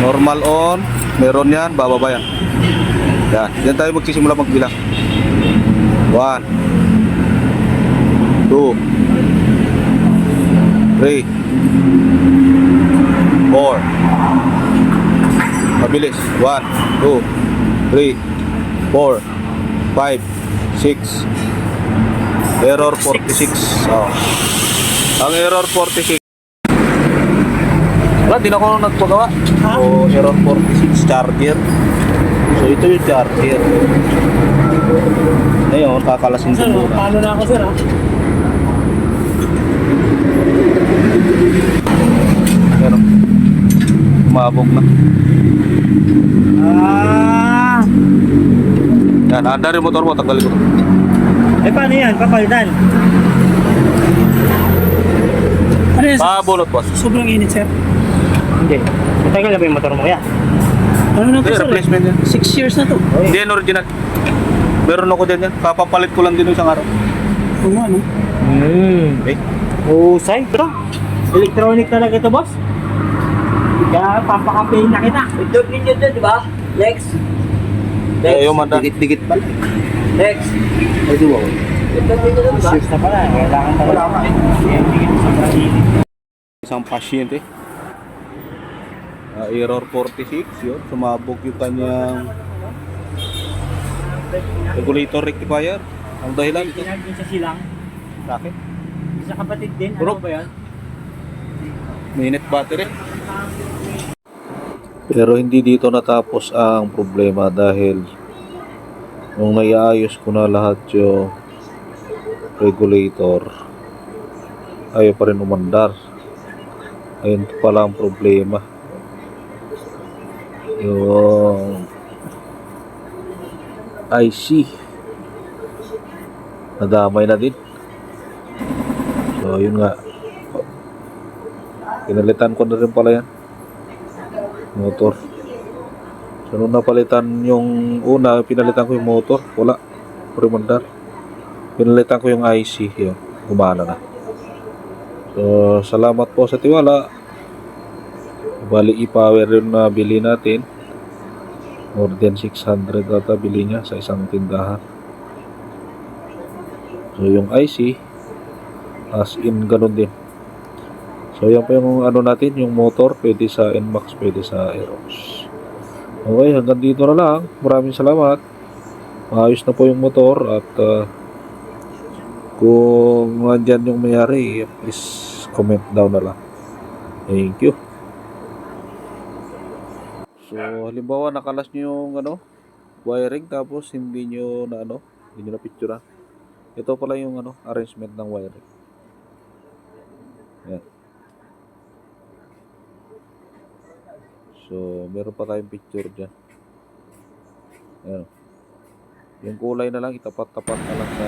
Normal on. Meron yan. Bababa yan. Yan. Yan tayo magsisimula magbilang. One. Two. Three. Four. Mabilis. One. Two. Three. Four. Five. Six. Error 46. Oh. Ang error 46. Wala, di na ako nagpagawa. So, error 46 charger. So, ito yung charger. Ngayon, kakalasin ko muna. paano na ako sir ha? Pero, umabog na. Ah! Yan, andar yung motor mo, tanggalin ko. Eh paano yan? Papalitan? Ano yan? Pabulot, boss. Sobrang init sir. Hindi. Matagal na ba yung motor mo kaya? Ano na Hindi, to sir? replacement yan. Six years na to. Hindi yan original. Meron ako dyan yan. Papapalit ko lang din yung isang araw. Oo nga no? Hmm. Okay. Husay. Ito. Electronic talaga ito, boss. Kaya pampakampain na kita. Ito ninyo doon, di ba? Next. Eh, yung manda. Dikit-dikit pala. Next. Di ba? Ito ninyo doon, di ba? Years na pala. Kailangan talaga. Wala init. Isang pasyente. Ah, error 46, yun. Sumabog yung kanyang regulator rectifier. Ang dahilan ito. Pinagin sa silang. Bakit? Sa kapatid din. Ano ba yan? Minute battery. Pero hindi dito natapos ang problema dahil nung naiayos ko na lahat yung regulator ayaw pa rin umandar. Ayun pala ang problema. Yung IC nadamay na din. So yun nga. Pinalitan ko na rin pala yan. Motor. So nung napalitan yung una, pinalitan ko yung motor. Wala. Remandar. Pinalitan ko yung IC. Yun. Gumana na. So salamat po sa tiwala. Bali e-power yung nabili natin. More than 600 ata bili niya sa isang tindahan. So yung IC as in ganun din. So yan pa yung ano natin, yung motor, pwede sa NMAX, pwede sa Aerox. Okay, hanggang dito na lang. Maraming salamat. Maayos na po yung motor at uh, kung nandyan yung mayari, please comment down na lang. Thank you. So, halimbawa nakalas nyo yung ano, wiring tapos hindi nyo na ano, hindi nyo na picture Ito pala yung ano, arrangement ng wiring. Yan. So, meron pa tayong picture dyan. Ayan. Yung kulay na lang, itapat-tapat na lang sa...